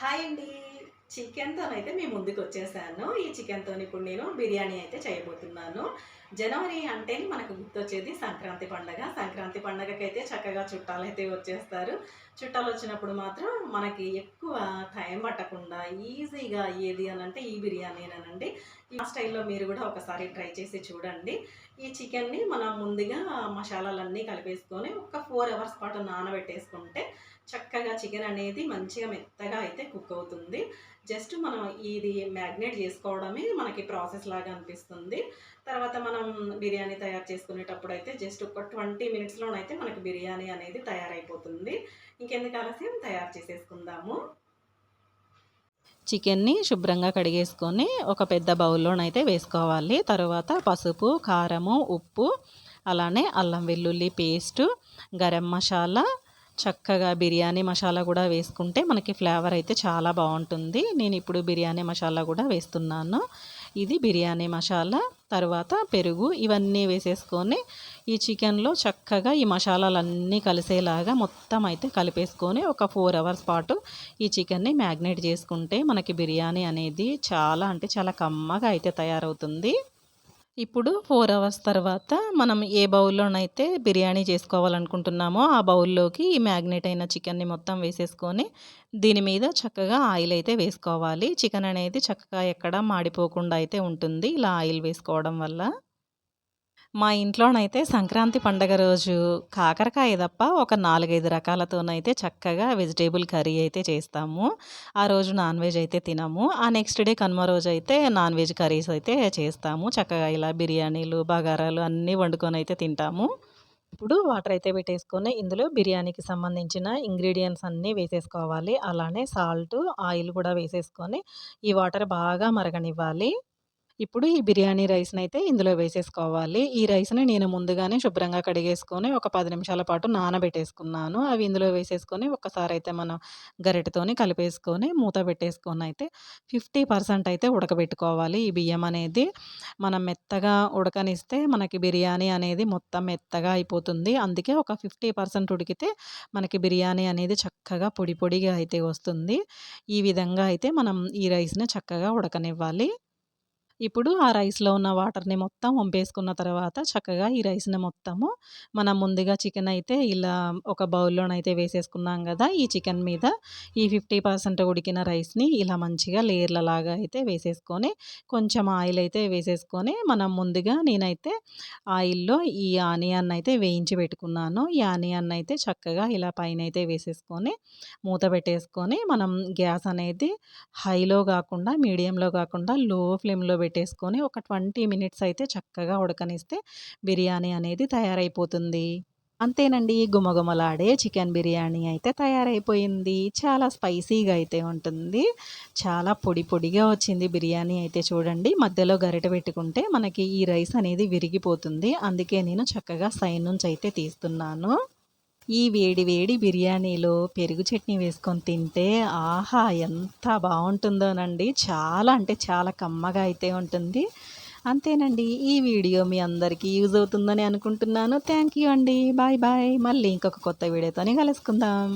Hi అండి. చికెన్తోనైతే మీ ముందుకు వచ్చేసాను. ఈ చికెన్తో ఇప్పుడు నేను బిర్యానీ అయితే చేయబోతున్నాను. జనవరి అంటే మనకు గుర్తొచ్చేది సంక్రాంతి పండగ. సంక్రాంతి పండగకైతే చక్కగా చుట్టాలు అయితే వచ్చేస్తారు. చుట్టాలు వచ్చినప్పుడు మాత్రం మనకి ఎక్కువ టైం పట్టకుండా ఈజీగా ఏది అని అంటే ఈ బిర్యానీ అనండి. ఈ స్టైల్లో మీరు కూడా ఒకసారి ట్రై చేసి చూడండి. ఈ చికెన్ని మనం ముందుగా మసాలాలన్నీ కలిపేసుకొని ఒక ఫోర్ అవర్స్ పాటు నానబెట్టేసుకుంటే చక్కగా చికెన్ అనేది మంచిగా మెత్తగా అయితే కుక్ అవుతుంది. జస్ట్ మనం ఇది మ్యాగ్నేట్ చేసుకోవడమే మనకి ప్రాసెస్ లాగా అనిపిస్తుంది. తర్వాత మనం బిర్యానీ తయారు చేసుకునేటప్పుడు అయితే జస్ట్ ఒక ట్వంటీ మినిట్స్లోనైతే మనకి బిర్యానీ అనేది తయారైపోతుంది. ఇంకెందుకు ఆలస్యం? తయారు చేసేసుకుందాము. చికెన్ని శుభ్రంగా కడిగేసుకొని ఒక పెద్ద బౌల్లోనైతే వేసుకోవాలి. తర్వాత పసుపు కారము ఉప్పు అలానే అల్లం వెల్లుల్లి పేస్టు గరం మసాలా చక్కగా బిర్యానీ మసాలా కూడా వేసుకుంటే మనకి ఫ్లేవర్ అయితే చాలా బాగుంటుంది. నేను ఇప్పుడు బిర్యానీ మసాలా కూడా వేస్తున్నాను. ఇది బిర్యానీ మసాలా తర్వాత పెరుగు ఇవన్నీ వేసేసుకొని ఈ చికెన్లో చక్కగా ఈ మసాలాలన్నీ కలిసేలాగా మొత్తం అయితే కలిపేసుకొని ఒక ఫోర్ అవర్స్ పాటు ఈ చికెన్ని మ్యాగ్నేట్ చేసుకుంటే మనకి బిర్యానీ అనేది చాలా అంటే చాలా కమ్మగా అయితే తయారవుతుంది. ఇప్పుడు ఫోర్ అవర్స్ తర్వాత మనం ఏ బౌల్లోనైతే బిర్యానీ చేసుకోవాలనుకుంటున్నామో ఆ బౌల్లోకి ఈ మ్యాగ్నేట్ అయిన చికెన్ని మొత్తం వేసేసుకొని దీని మీద చక్కగా ఆయిల్ అయితే వేసుకోవాలి. చికెన్ అనేది చక్కగా ఎక్కడ మాడిపోకుండా అయితే ఉంటుంది. ఇలా ఆయిల్ వేసుకోవడం వల్ల మా ఇంట్లోనైతే సంక్రాంతి పండగ రోజు కాకరకాయ తప్ప ఒక నాలుగైదు రకాలతోనైతే చక్కగా వెజిటేబుల్ కర్రీ అయితే చేస్తాము. ఆ రోజు నాన్ వెజ్ అయితే తినము. ఆ నెక్స్ట్ డే కనుమ రోజు అయితే నాన్ వెజ్ కర్రీస్ అయితే చేస్తాము. చక్కగా ఇలా బిర్యానీలు బగారాలు అన్నీ వండుకొని అయితే తింటాము. ఇప్పుడు వాటర్ అయితే పెట్టేసుకొని ఇందులో బిర్యానీకి సంబంధించిన ఇంగ్రీడియంట్స్ అన్నీ వేసేసుకోవాలి. అలానే సాల్ట్ ఆయిల్ కూడా వేసేసుకొని ఈ వాటర్ బాగా మరగనివ్వాలి. ఇప్పుడు ఈ బిర్యానీ రైస్ని అయితే ఇందులో వేసేసుకోవాలి. ఈ రైస్ని నేను ముందుగానే శుభ్రంగా కడిగేసుకొని ఒక పది నిమిషాల పాటు నానబెట్టేసుకున్నాను. అవి ఇందులో వేసేసుకొని ఒకసారి అయితే మనం గరిటతోని కలిపేసుకొని మూత పెట్టేసుకొని అయితే ఫిఫ్టీ పర్సెంట్ అయితే ఉడకబెట్టుకోవాలి. ఈ బియ్యం అనేది మనం మెత్తగా ఉడకనిస్తే మనకి బిర్యానీ అనేది మొత్తం మెత్తగా అయిపోతుంది. అందుకే ఒక ఫిఫ్టీ పర్సెంట్ ఉడికితే మనకి బిర్యానీ అనేది చక్కగా పొడి పొడిగా అయితే వస్తుంది. ఈ విధంగా అయితే మనం ఈ రైస్ని చక్కగా ఉడకనివ్వాలి. ఇప్పుడు ఆ రైస్లో ఉన్న వాటర్ని మొత్తం వంపేసుకున్న తర్వాత చక్కగా ఈ రైస్ని మొత్తము మనం ముందుగా చికెన్ అయితే ఇలా ఒక బౌల్లోనైతే వేసేసుకున్నాం కదా! ఈ చికెన్ మీద ఈ ఫిఫ్టీ పర్సెంట్ ఉడికిన రైస్ని ఇలా మంచిగా లేయర్లలాగా అయితే వేసేసుకొని కొంచెం ఆయిల్ అయితే వేసేసుకొని మనం ముందుగా నేనైతే ఆయిల్లో ఈ ఆనియన్ అయితే వేయించి పెట్టుకున్నాను. ఈ ఆనియన్ అయితే చక్కగా ఇలా పైన అయితే వేసేసుకొని మూత పెట్టేసుకొని మనం గ్యాస్ అనేది హైలో కాకుండా మీడియంలో కాకుండా లో ఫ్లేమ్లో పెట్టి పెట్టేసుకొని ఒక ట్వంటీ మినిట్స్ అయితే చక్కగా ఉడకనిస్తే బిర్యానీ అనేది తయారైపోతుంది. అంతేనండి గుమగుమలాడే చికెన్ బిర్యానీ అయితే తయారైపోయింది. చాలా స్పైసీగా అయితే ఉంటుంది. చాలా పొడి పొడిగా వచ్చింది బిర్యానీ అయితే చూడండి. మధ్యలో గరిట పెట్టుకుంటే మనకి ఈ రైస్ అనేది విరిగిపోతుంది. అందుకే నేను చక్కగా సైన్ నుంచి అయితే తీస్తున్నాను. ఈ వేడి వేడి బిర్యానీలో పెరుగు చట్నీ వేసుకొని తింటే ఆహా ఎంత బాగుంటుందోనండి. చాలా అంటే చాలా కమ్మగా అయితే ఉంటుంది. అంతేనండి ఈ వీడియో మీ అందరికీ యూజ్ అవుతుందని అనుకుంటున్నాను. థ్యాంక్ యూ అండి. Bye bye. మళ్ళీ ఇంకొక కొత్త వీడియోతోనే కలుసుకుందాం.